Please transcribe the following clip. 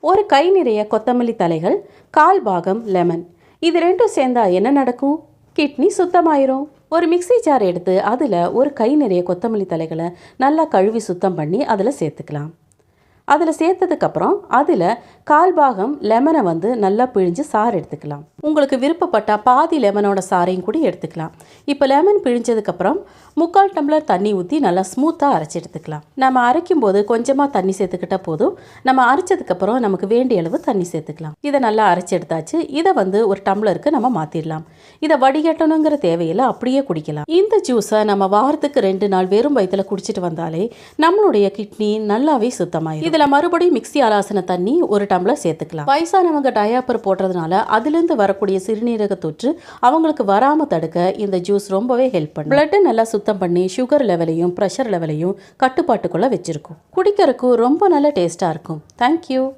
ஒரு கை நிறைய கொத்தமல்லி தலைகள் கால் பாகம் லெமன். இது ரெண்டும் சேர்ந்தா என்ன நடக்கும்? கிட்னி சுத்தமாயிரும். ஒரு மிக்ஸி ஜார் எடுத்து அதில் ஒரு கை நிறைய கொத்தமல்லி தலைகளை நல்லா கழுவி சுத்தம் பண்ணி அதில் சேர்த்துக்கலாம். அதில் சேர்த்ததுக்கப்புறம் அதில் கால் பாகம் லெமனை வந்து நல்லா பிழிஞ்சு சாறு எடுத்துக்கலாம். உங்களுக்கு விருப்பப்பட்டால் பாதி லெமனோட சாறையும் கூட எடுத்துக்கலாம். இப்போ லெமன் பிழிஞ்சதுக்கப்புறம் முக்கால் டம்ளர் தண்ணி ஊற்றி நல்லா ஸ்மூத்தாக அரைச்சி எடுத்துக்கலாம். நம்ம அரைக்கும் போது கொஞ்சமாக தண்ணி சேர்த்துக்கிட்டா போதும். நம்ம அரைச்சதுக்கப்புறம் நமக்கு வேண்டிய அளவு தண்ணி சேர்த்துக்கலாம். இதை நல்லா அரைச்சி எடுத்தாச்சு. இதை வந்து ஒரு டம்ளருக்கு நம்ம மாற்றிடலாம் இதை வடிகட்டணுங்கிற தேவையில்லை அப்படியே குடிக்கலாம். இந்த ஜூஸை நம்ம வாரத்துக்கு ரெண்டு நாள் வெறும் வயிற்றில் குடிச்சிட்டு வந்தாலே நம்மளுடைய கிட்னி நல்லாவே சுத்தமாயிடும் இதில் மறுபடியும் மிக்ஸி ஆலாசன தண்ணி ஒரு டம்ளர் சேர்த்துக்கலாம். வயசானவங்க டயாப்பர் போடுறதுனால அதுலேருந்து வரக்கூடிய சிறுநீரக தொற்று அவங்களுக்கு வராமல் தடுக்க இந்த ஜூஸ் ரொம்பவே ஹெல்ப் பண்ணும். பிளட்டை நல்லா சுத்தம் பண்ணி சுகர் லெவலையும் ப்ரெஷர் லெவலையும் கட்டுப்பாட்டுக்குள்ளே வச்சிருக்கும். குடிக்கிறதுக்கு ரொம்ப நல்ல டேஸ்ட்டாக இருக்கும். தேங்க்யூ